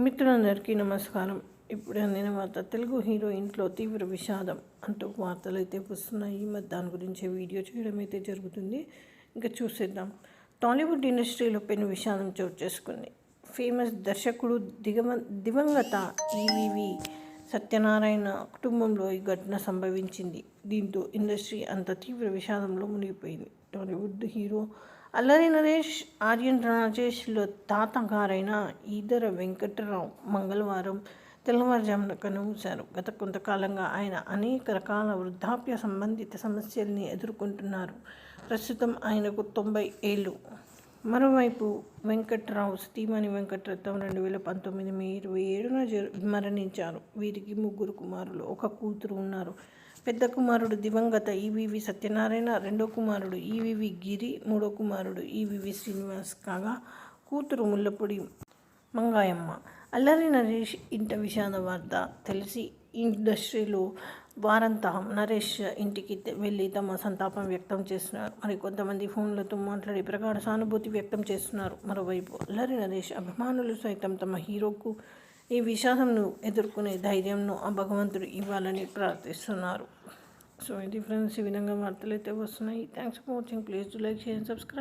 మిత్రులందరికీ నమస్కారం. ఇప్పుడు అందిన వార్త తెలుగు హీరో ఇంట్లో తీవ్ర విషాదం అంటూ వార్తలు అయితే వస్తున్నాయి. మరి దాని గురించి వీడియో చేయడం అయితే జరుగుతుంది. ఇంకా చూసేద్దాం. టాలీవుడ్ ఇండస్ట్రీలో పెను విషాదం చోటు చేసుకుంది. ఫేమస్ దర్శకుడు దిగమ దివంగత ఈవివి సత్యనారాయణ కుటుంబంలో ఈ ఘటన సంభవించింది. దీంతో ఇండస్ట్రీ అంత తీవ్ర విషాదంలో మునిగిపోయింది. టాలీవుడ్ హీరో అల్లరి నరేష్ ఆర్యన్ రాజేష్లో తాతగారైన ఈదర వెంకటరావు మంగళవారం తెల్లవారుజామున కనుమూశారు. గత కొంతకాలంగా ఆయన అనేక రకాల వృద్ధాప్య సంబంధిత సమస్యల్ని ఎదుర్కొంటున్నారు. ప్రస్తుతం ఆయనకు తొంభై ఏళ్ళు. మరోవైపు వెంకట్రావు సతీమణి వెంకటరత్నం రెండు వేల పంతొమ్మిది మే ఇరవై ఏడున జరు మరణించారు. వీరికి ముగ్గురు కుమారులు. ఒక కూతురు ఉన్నారు. పెద్ద కుమారుడు దివంగత ఈవివి సత్యనారాయణ రెండో కుమారుడు ఈవివి గిరి మూడో కుమారుడు ఈవివి శ్రీనివాస్ కాగా కూతురు ముల్లపూడి మంగాయమ్మ. అల్లరి నరేష్ ఇంట విషాద వార్త తెలిసి ఇండస్ట్రీలో వారంతా నరేష్ ఇంటికి వెళ్ళి తమ సంతాపం వ్యక్తం చేస్తున్నారు. మరి కొంతమంది ఫోన్లతో మాట్లాడి ప్రకార సానుభూతి వ్యక్తం చేస్తున్నారు. మరోవైపు అల్లరి నరేష్ అభిమానులు సైతం తమ హీరోకు ఈ విషాదంను ఎదుర్కొనే ధైర్యంను ఆ భగవంతుడు ఇవ్వాలని ప్రార్థిస్తున్నారు. సో ఇది ఫ్రెండ్స్ ఈ విధంగా వార్తలు అయితే వస్తున్నాయి thanks for watching please like share subscribe